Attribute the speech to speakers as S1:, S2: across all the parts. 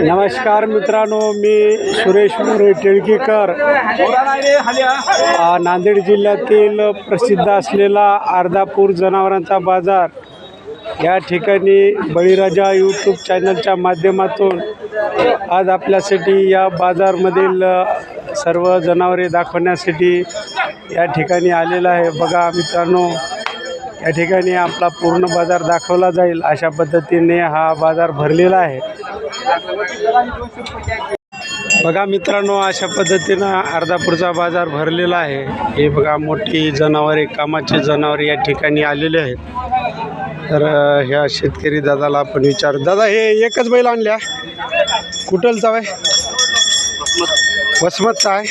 S1: नमस्कार मित्रांनो मी सुरेश मोरे टिळकीकर. नांदेड जिल्ह्यातील प्रसिद्ध असलेला अर्धापूर जनावरांचा बाजार. या ठिकाणी बळीराजा यूट्यूब चॅनलच्या माध्यमातून आज आपल्यासाठी या बाजारमधील सर्व जनावरे दाखवण्यासाठी या ठिकाणी आलेला आहे. बघा मित्रांनो या ठिकाणी आपला पूर्ण बाजार दाखवला जाईल अशा पद्धतीने हा बाजार भरलेला आहे. बघा मित्रांनो अशा पद्धतीनं अर्धापूरचा बाजार भरलेला आहे. हे बघा मोठी जनावरे कामाचे जनावरे या ठिकाणी आलेले आहेत. तर ह्या शेतकरी दादाला आपण विचार. दादा हे एकच बैल आणल्या. कुठलचा आहे? वसमतचा आहे.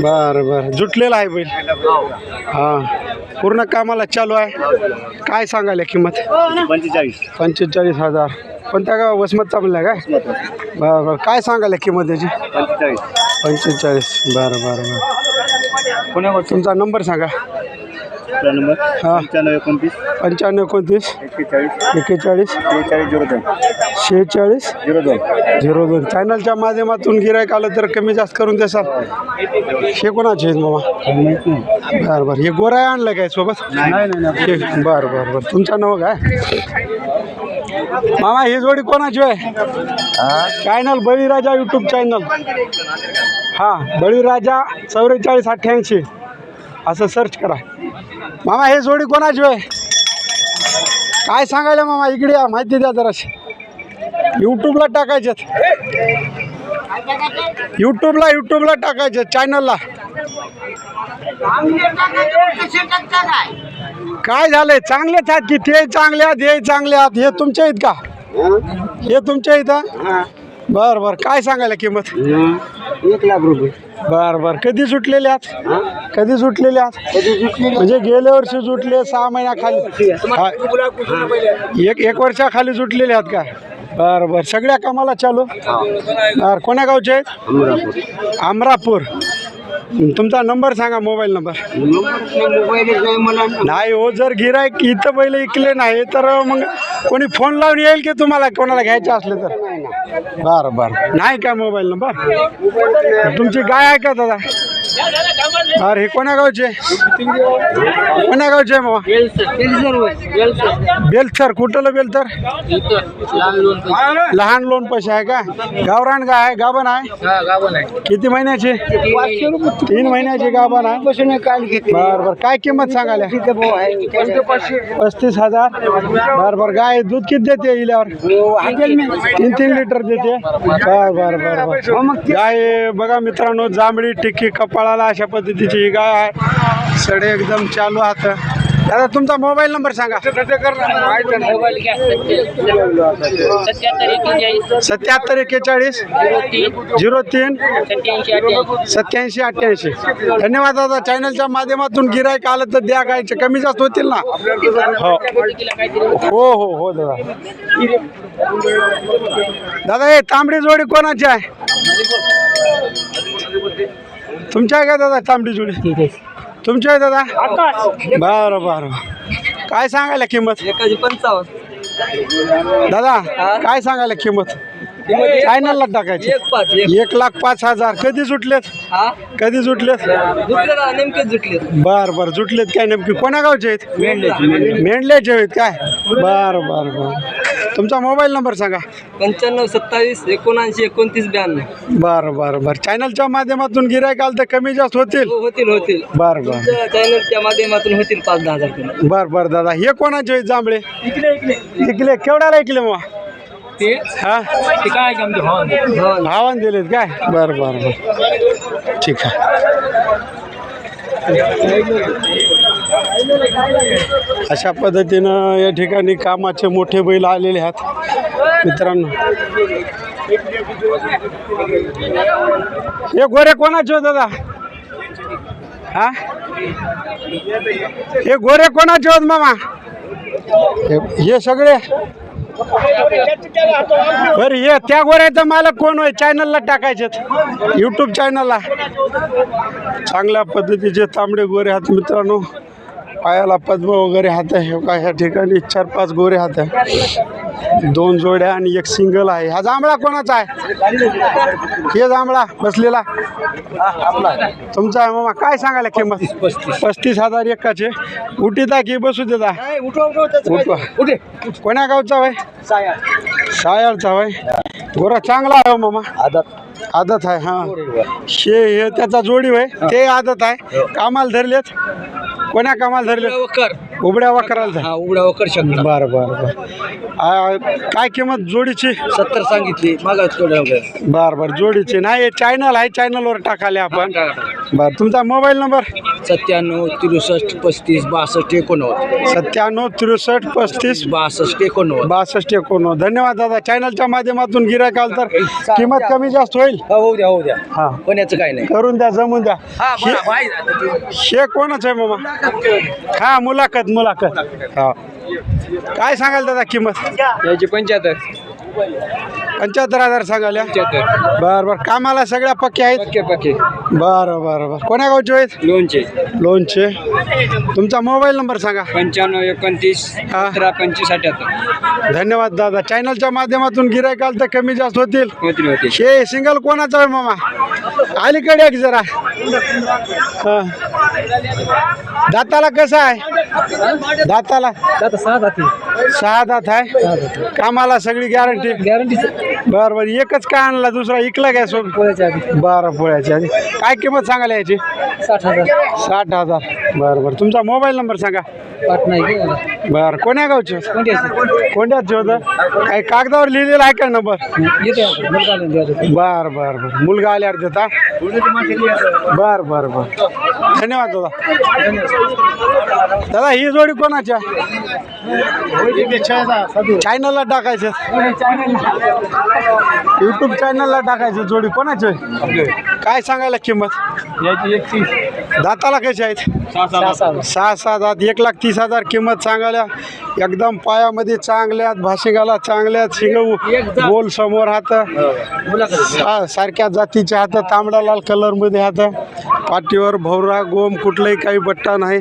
S1: बरं बरं. जुटलेला आहे बैल. हां. पूर्ण कामाला चालू आहे. काय सांगायला किंमत?
S2: पंचेचाळीस.
S1: पंचेचाळीस हजार. कोणत्या गाव वसमतचा म्हणला काय? बरं बरं. काय सांगायला किंमत त्याची?
S2: पंचेचाळीस.
S1: पंचेचाळीस बरं बरं बरं.
S2: पुण्यावर
S1: तुमचा नंबर सांगा.
S2: नंबर?
S1: हां.
S2: पंच्याण्णव एकोणतीस.
S1: पंच्याण्णव एकोणतीस.
S2: एक्केचाळीस.
S1: एक्केचाळीस.
S2: शेहेचाळीस झिरो दोन.
S1: शेहेचाळीस.
S2: झिरो दोन.
S1: झिरो दोन. चॅनलच्या माध्यमातून गिरायक आलं तर कमी जास्त करून देसाल. हे कोणाचे आहेत मामा?
S2: माहीत नाही
S1: बरं बरं. हे गोराय आणलं काय सोबत?
S2: नाही नाही
S1: बरं बरं बरं. तुमचं नाव काय? मामा ही जोडी कोणाची आहे चॅनल बळीराजा यूट्यूब चॅनल हां बळीराजा चौवेचाळीस अठ्ठ्याऐंशी. असं सर्च करा. मामा हे जोडी कोणाची आहे काय सांगायला मामा इकडे या माहिती द्या जराशी. यूट्यूबला टाकायच्यात यूट्यूबला यूट्यूबला टाकायचे चॅनलला काय झालंय? चांगलेच आहेत की ते चांगले आहेत हे चांगले आहेत? हे तुमच्या आहेत का? हे तुमच्या इथं? बर बर. काय सांगायला किंमत?
S2: एक लाख रुपये.
S1: बर बर. कधी सुटलेले आहात? कधी सुटलेले आहात? म्हणजे गेल्या वर्षी सुटले सहा महिन्याखाली. हा. एक एक वर्षाखाली सुटलेले आहात का? बर बर. सगळ्या कामाला चालू? बर कोण्या गावचे? आहेत अमरापूर. तुमचा नंबर सांगा मोबाईल नंबर.
S2: नाही
S1: हो जर गिरायक इथं पहिले इकले नाही तर मग कोणी फोन लावून येईल की तुम्हाला कोणाला घ्यायचे असले तर? बरं बरं. नाही का मोबाईल नंबर? तुमची गाय आहे का दादा? अरे हे कोण्या गावचे? कोण्या गावचे मग बेलथर कुठलं बेलथर लहान लोन पैसे आहे का? गावरान गाय आहे गाभण आहे? किती महिन्याचे? तीन महिन्याचे गाभण आहे. बर बर. काय किंमत सांगायला? पस्तीस हजार. बर बर. गाय दूध किती देते इल्यावर? तीन तीन लिटर देते. बर बर बर बर. गाय बघा मित्रांनो जांभळी टिक्की कपाळाला अशा पद्धतीची ही गाय आहे. सडे एकदम चालू आहात दादा तुमचा मोबाईल नंबर सांगा.
S3: सत्याहत्तर
S1: एक्केचाळीस झिरो तीन
S3: सत्याऐंशी अठ्ठ्याऐंशी.
S1: धन्यवाद दादा चॅनलच्या माध्यमातून गिरायक आलं तर द्या काय कमी जास्त होतील ना? हो. हो हो हो दादा. दादा हे तांबडी जोडी कोणाची आहे? तुमची आहे का दादा तांबडी जोडी तुमची आहे. दादा? बरं बरं. काय सांगायला किंमत? दादा काय सांगायला किंमत? चॅनलला टाकायची.
S2: एक
S1: लाख पाच हजार. कधी सुटलेत?
S2: हा?
S1: कधी सुटलेत?
S2: जुटले ना नेमकेच जुटले
S1: बर बर. जुटलेत काय नेमकी? कोण्या गावचे आहेत मेंढल्याचे आहेत काय? बर बर बर. तुमचा मोबाईल नंबर सांगा.
S2: पंच्याण्णव सत्तावीस एकोणऐंशी एकोणतीस ब्याण्णव.
S1: बर बर बर. चॅनलच्या माध्यमातून गिरायक आलं तर कमी जास्त होतील?
S2: हो, होतील होतील.
S1: बर बर.
S2: तुमच्या चॅनलच्या माध्यमातून होतील पाच दहा हजार रुपये
S1: बर बर दादा. हे कोणाचे आहेत जांभळे?
S2: इकडे इकडे.
S1: इकले केवढ्याला ऐकले मग?
S2: ते?
S1: हा?
S2: ते काय आमचे भाव
S1: भावान दिलेत काय? बर बर बर. ठीक आहे. अशा पद्धतीनं या ठिकाणी कामाचे मोठे बैल आलेले आहेत. मित्रांनो. हे गोरे कोणाचे हो दादा? हा? हे गोरे कोणाचे होत मामा? हे- हे सगळे? बरं हे त्या गोऱ्याचा मालक कोण होय? चॅनलला टाकायचे यूट्यूब चॅनलला चांगल्या पद्धतीचे तांबडे गोरे आहेत मित्रांनो. पायाला पद्म वगैरे हात आहे. हे का ह्या ठिकाणी चार पाच गोरे हात आहे. दोन जोड्या आणि एक सिंगल आहे. हा जांभळा कोणाचा आहे? हे जांभळा बसलेला. तुमचा आहे मामा. काय सांगायला किंमत? पस्तीस हजार एकाचे. उठीत की बसू देता उठवा कोण्या गावचा वय? सायाळचा वय. गोरा चांगला आहे हो मामा. आदत. आहे हा. शे हे त्याचा जोडी होय ते आदत आहे. कामाला धरलेत. कोण्या कामाला धरले?
S2: वकर
S1: उबड्या वाकराला
S2: हा उघडा वकर शब्द
S1: बरं बरं बरं. आ, काय किंमत जोडीची?
S2: सत्तर सांगितली. मागाच वगैरे
S1: बरं बरं जोडीची. नाही चॅनल आहे चॅनलवर टाकाले आपण. बरं तुमचा मोबाईल नंबर
S2: सत्त्याण्णव त्रेसष्ट पस्तीस बासष्ट एकोणनव्वद.
S1: सत्त्याण्णव त्रेसष्ट पस्तीस
S2: बासष्ट एकोणनव्वद.
S1: बासष्ट एकोणनव्वद. धन्यवाद दादा. चॅनलच्या माध्यमातून गिरायक आलं तर किंमत कमी जास्त होईल?
S2: हो होऊ द्या होऊ द्या.
S1: हा.
S2: पण याचं काय नाही.
S1: करून द्या जमून द्या.
S2: हा
S1: हे-
S2: बरं, बाई.
S1: कोणच आहे मामा? हा मुलाखत मुलाखत. हा. काय सांगाल दादा किंमत?
S2: याची पंच्याहत्तर.
S1: पंच्याहत्तर हजार सांगाल
S2: पंच्याहत्तर.
S1: बरं बरं. कामाला सगळ्या पक्के आहेत?
S2: पक्के पक्के.
S1: बरं बरं बरं. कोण्या गावचे आहेत?
S2: लोणचे.
S1: लोणचे. तुमचा मोबाईल नंबर सांगा.
S2: पंच्याण्णव एकोणतीस
S1: हा.
S2: सतरा पंचवीस अठ्याहत्तर.
S1: धन्यवाद दादा. चॅनलच्या माध्यमातून गिरायक आलं तर कमी जास्त होतील.
S2: होतील होतील.
S1: हे सिंगल कोणाचं आहे मामा? अलीकडे एक जरा. हा. दाताला कसं आहे? दाताला?
S2: सहा जातील
S1: सहा दात आहे? कामाला सगळी गॅरंटी
S2: गॅरंटी
S1: बरं बरं. एकच काय आणला दुसरा इकला काय सोबत?
S2: पोळ्याच्या आधी.
S1: बरं पोळ्याच्या आधी. काय किंमत सांगायला याची?
S2: साठ हजार.
S1: साठ हजार. बरं बरं. तुमचा मोबाईल नंबर सांगा.
S2: पाटणा
S1: बरं. कोण्या गावचे?
S2: कोणते
S1: कोणत्याचे होतं. काही कागदावर लिहिलेला आहे का नंबर?
S2: येते
S1: बर बर बर. मुलगा आल्यावर देता. बर बर बर. धन्यवाद दादा. दादा ही जोडी कोणाच्या? चॅनलला टाकायचं. युट्यूब चॅनलला टाकायचं जोडी. कोणाची? काय सांगायला किंमत?
S2: याची एकतीस.
S1: दाताला कशी आहेत? सहा सात दात. एक लाख तीस हजार किंमत सांगायला. एकदम पायामध्ये चांगल्यात भाशिंगाला चांगल्यात शिंग गोल समोर हात. सा- सारख्या जातीचे हात तांबडा लाल कलरमध्ये हात. पाठीवर भवरा गोम कुठलंही काही बट्टा नाही.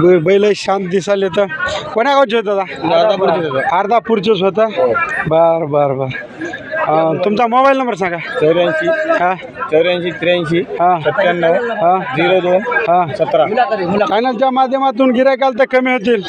S1: ब- बैल शांत दिसाले तर कोण्या गावचे होतं दादा? अर्धापूरचेच होतं? बर बर बर. अं, तुमचा मोबाईल नंबर सांगा.
S2: चौऱ्याऐंशी
S1: हा.
S2: चौऱ्याऐंशी त्र्याऐंशी
S1: हा.
S2: सत्त्याण्णव
S1: हा.
S2: झिरो दोन
S1: हा.
S2: सतरा.
S1: चॅनलच्या माध्यमातून गिरायकाल तर कमी होतील.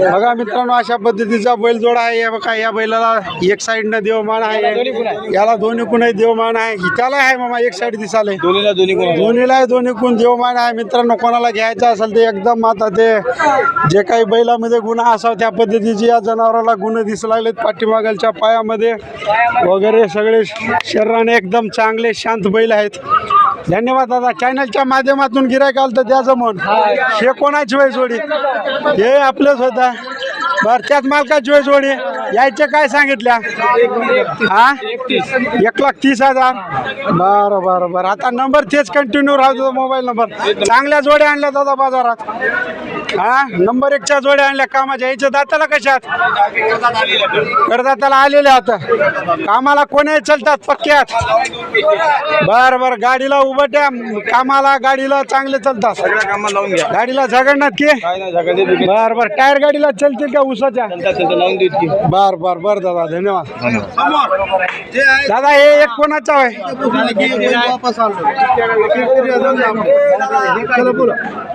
S1: बघा मित्रांनो अशा पद्धतीचा बैलजोडा आहे. हे बघा या बैलाला एक साईडनं देवमान आहे. याला दोन्ही कुणही देवमान आहे. त्याला आहे मामा एक साईड दिसाले
S2: दोन्हीला दोन्ही कोण
S1: दोन्हीला दोन्ही कोण देवमान आहे. मित्रांनो कोणाला घ्यायचं असेल ते एकदम आता ते जे काही बैलामध्ये गुन्हा असावं त्या पद्धतीचे या जनावराला गुन्हे दिसू लागलेत. पाठीमागलच्या पायामध्ये वगैरे सगळे शरीराने एकदम चांगले शांत बैल आहेत. धन्यवाद दादा. चॅनलच्या माध्यमातून गिरायक आलं तर द्या जमून हे कोणाची वय जोडी हे आपलंच होता. बर त्याच मालकाची वय जोडी यायचे काय सांगितल्या? हा? एक लाख तीस हजार. बरं बरं बरं. आता नंबर तेच कंटिन्यू राहतो मोबाईल नंबर. चांगल्या जोड्या आणल्या दादा बाजारात. हा? नंबर एकच्या जोड्या आणल्या कामाच्या. याच्या दाताला कशात? करदाताला आलेले आता कामाला कोणी चलतात? पक्क्यात. बर बर. गाडीला उभं द्या कामाला गाडीला चांगले चलतात. गाडीला झगडणार की? बर बर. टायर गाडीला चलतील का उसाच्या बर बर. बर दादा. धन्यवाद. दादा हे एक कोणाचा आहे?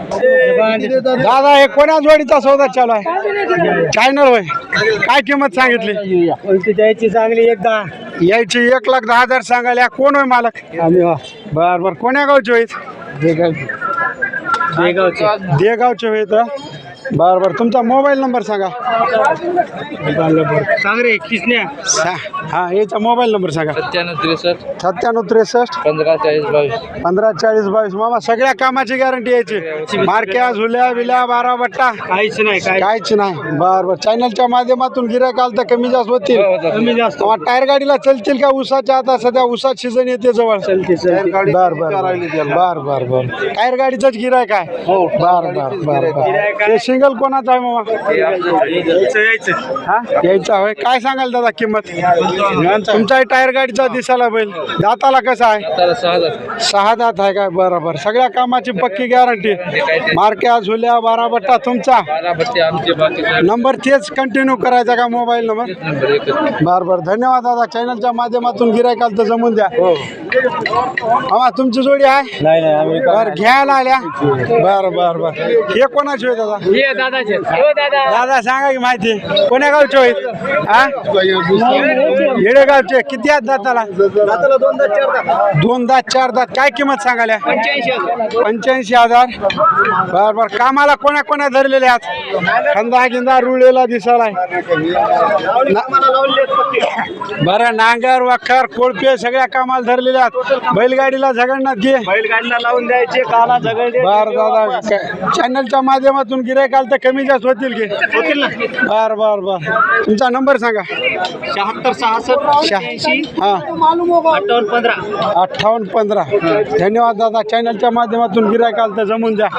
S1: दादा हे कोणा जोडीचा सौदा चालू आहे? चायनल होय. काय किंमत सांगितली?
S2: द्यायची चांगली एकदा
S1: यायची एक लाख दहा हजार सांगायला कोण होय मालक? बर बर. कोण्या गावचे होईत? देगावचे. होईत बर बर. तुमचा मोबाईल नंबर सांगा.
S2: सांग रे किसन्या.
S1: सा- हा याचा मोबाईल नंबर सांगा.
S2: सत्त्याण्णव त्रेसष्ट.
S1: सत्त्याण्णव त्रेसष्ट.
S2: पंधरा चाळीस बावीस.
S1: पंधरा चाळीस बावीस. मामा सगळ्या कामाची गॅरंटी यायची. मारक्या झुल्या बिल्या बारा बट्टा.
S2: काहीच नाही काय
S1: काहीच नाही. बर बर. चॅनलच्या माध्यमातून गिरायक आलं तर कमी जास्त होतील.
S2: कमी जास्त.
S1: तेव्हा टायर गाडीला चलतील का? उसाच्या आता सध्या उसात सीझन येते जवळ. बर बर बर. बर बर बर. टायर गाडीचाच गिरायक आहे. बर बर बर बर. सिंगल कोणाचा आहे मामा? हा? यायचा होय. काय सांगाल दादा किंमत? तुमचा टायर गाडीचा दिसायला बैल. दाताला कसा आहे?
S2: सहा
S1: दात आहे. काय बरोबर. सगळ्या कामाची पक्की गॅरंटी मारक्या झुल्या बारा बट्टा तुमचा. नंबर तेच कंटिन्यू करायचा का मोबाईल नंबर? बर बर धन्यवाद दादा. चॅनलच्या माध्यमातून गिरायकाल तर जमून द्या. आम्हा तुमची जोडी आहे?
S2: नाही नाही
S1: बर घ्यायला आल्या. बर बर बर. हे कोणाची होय दादा?
S3: हे हो दादा.
S1: दादा सांगा की माहिती. कोण्या गावचे होईल? हा येडेगावचे किती आहेत दाताला? दोन दात. चार दात. काय किंमत सांगाल्या
S3: पंच्याऐंशी हजार.
S1: पंच्याऐंशी हजार. बर बर. कामाला कोण्या कोण्या धरलेले आहात? खंदा गिंदा रुळलेला दिसालाय बरं नांगर वखर कोळपे सगळ्या कामाला धरलेले आहात. बैलगाडीला झगडण्यात घे
S2: बैलगाडीला लावून द्यायचे काला झगडे
S1: बर दादा. चॅनलच्या माध्यमातून गिरायकाल तर कमी जास्त होतील की?
S2: होतील ना.
S1: बर बर बर. तुमचा नंबर सांगा.
S2: शहात्तर सहासष्ट ऐंशी
S1: हां
S2: अठ्ठावन्न पंधरा.
S1: अठ्ठावन्न पंधरा. धन्यवाद दादा. चॅनलच्या माध्यमातून गिरायकाल तर जमून जा.